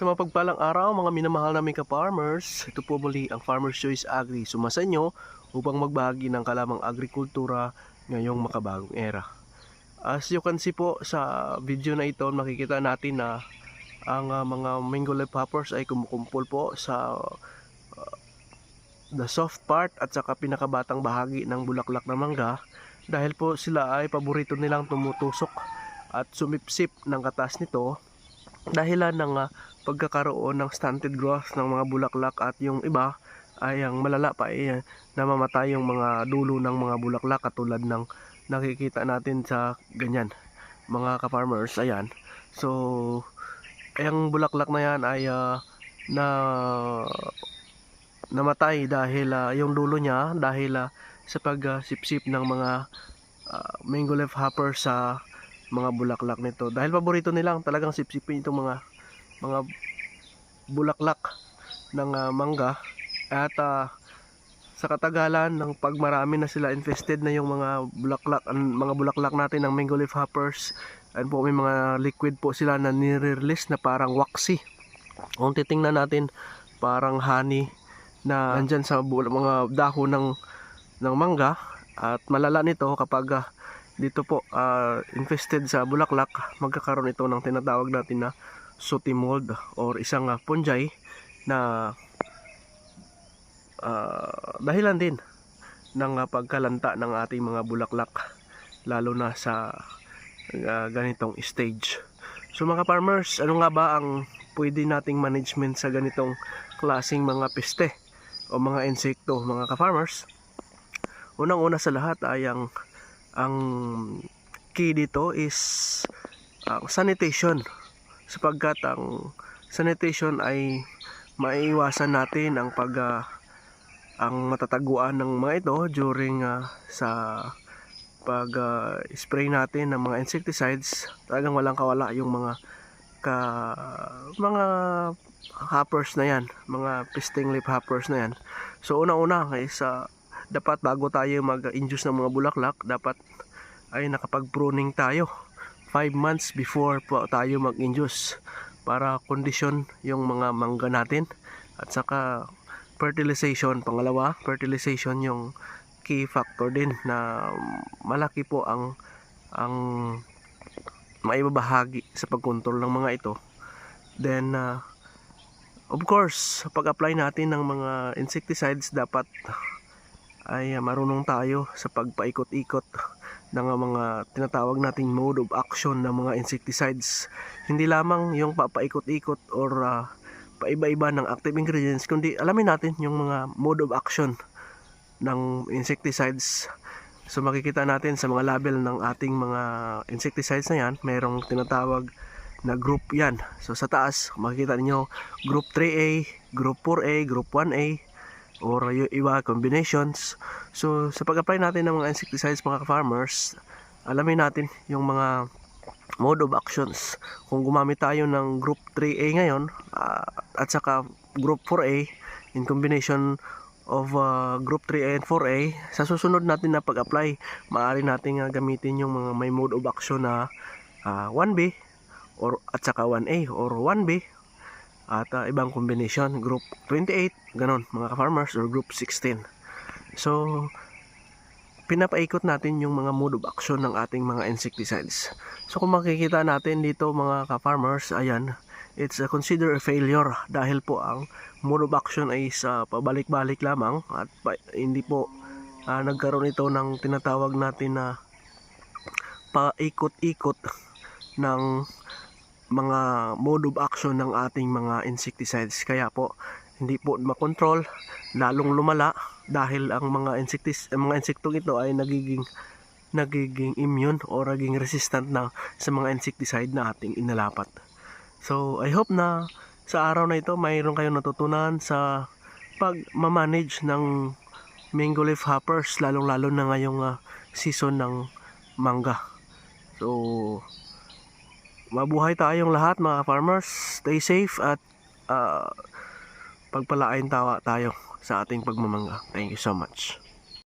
Sa mapagpalang araw, mga minamahal namin ka-farmers, ito po muli ang Farmer's Choice Agri sumasa inyo upang magbahagi ng kalamang agrikultura ngayong makabagong era. As you can see po sa video na ito, makikita natin na ang ah, mga mango leaf hoppers ay kumukumpol po sa ah, the soft part at saka pinakabatang bahagi ng bulaklak ng mangga dahil po sila ay paborito nilang tumutusok at sumipsip ng katas nito dahilan ng ah, pagkakaroon ng stunted growth ng mga bulaklak at yung iba ay ang malala pa ay ah, namamatay yung mga dulo ng mga bulaklak katulad ng nakikita natin sa ganyan mga ka-farmers ayan. So ang bulaklak na yan ay ah, na namatay dahil ah, yung dulo niya dahil ah, sa pagsipsip ng mga ah, mango hopper sa mga bulaklak nito. Dahil paborito nilang talagang sipsipin itong mga mga bulaklak ng ah, mangga. At ah, sa katagalan ng pagmarami na sila infested na yung mga bulaklak ang mga bulaklak natin ng mango leaf hoppers. And po may mga liquid po sila na nire-release na parang waxy. Kung titingnan natin parang honey na andyan sa mga dahon ng ng mangga. At malala nito kapag ah, dito po ah, infested sa bulaklak magkakaroon ito ng tinatawag natin na sooty mold or isang ah, fungi na ah, dahilan din ng ah, pagkalanta ng ating mga bulaklak lalo na sa ah, ganitong stage. So mga farmers, ano nga ba ang pwede nating management sa ganitong klasing mga peste o mga insekto mga ka-farmers? Unang-una sa lahat ay ang ang key dito is ang sanitation. Sapagkat ang sanitation ay maiiwasan natin ang pag ah, ang matataguan ng mga ito during ah, sa pag ah, spray natin ng mga insecticides. Talagang walang kawala yung mga ka mga hoppers na yan mga pisting leaf hoppers na yan. So una-una is ah, dapat bago tayo mag-induce ng mga bulaklak dapat ay nakapag-pruning tayo. 5 months before po tayo mag-induce para kondisyon yung mga mangga natin. At saka fertilization pangalawa fertilization yung key factor din na malaki po ang ang maibabahagi sa pagkontrol ng mga ito. Then uh, of course sa pag-apply natin ng mga insecticides dapat ay uh, marunong tayo sa pagpaikot-ikot ng mga tinatawag nating mode of action ng mga insecticides. Hindi lamang yung papaikot-ikot or uh, paiba-iba ng active ingredients kundi alamin natin yung mga mode of action ng insecticides. So makikita natin sa mga label ng ating mga insecticides na yan mayroong tinatawag na group yan. So sa taas makikita niyo group 3A group 4A group 1A or yung iba combinations. So sa pag-apply natin ng mga insecticides mga farmers alamin natin yung mga mode of actions. Kung gumamit tayo ng group 3A ngayon ah, at saka group 4A in combination of uh, group 3A and 4A sa susunod natin na pag-apply maaari nating uh, gamitin yung mga may mode of action na ah, 1B or at saka 1A or 1B at uh, ibang combination. Group 28 ganon mga farmers or group 16 so pinapaikot natin yung mga mode of action ng ating mga insecticides. So kung makikita natin dito mga ka-farmers ayan it's a consider a failure dahil po ang mode of action ay sa pabalik-balik lamang at pa, hindi po ah, nagkaroon ito ng tinatawag natin na paikot-ikot ng mga mode of ng ating mga insecticides kaya po hindi po makontrol lalong lumala dahil ang mga insectis ang mga insektong ito ay nagiging nagiging immune o naging resistant na sa mga insecticide na ating inalapat. So, I hope na sa araw na ito mayroon kayong natutunan sa pag-manage ng mango leaf hoppers lalong-lalo na ngayong ah, season ng mangga. So, mabuhay tayong lahat mga farmers. Stay safe at ah, pagpalain tawa tayo sa ating pagmamangga. Thank you so much.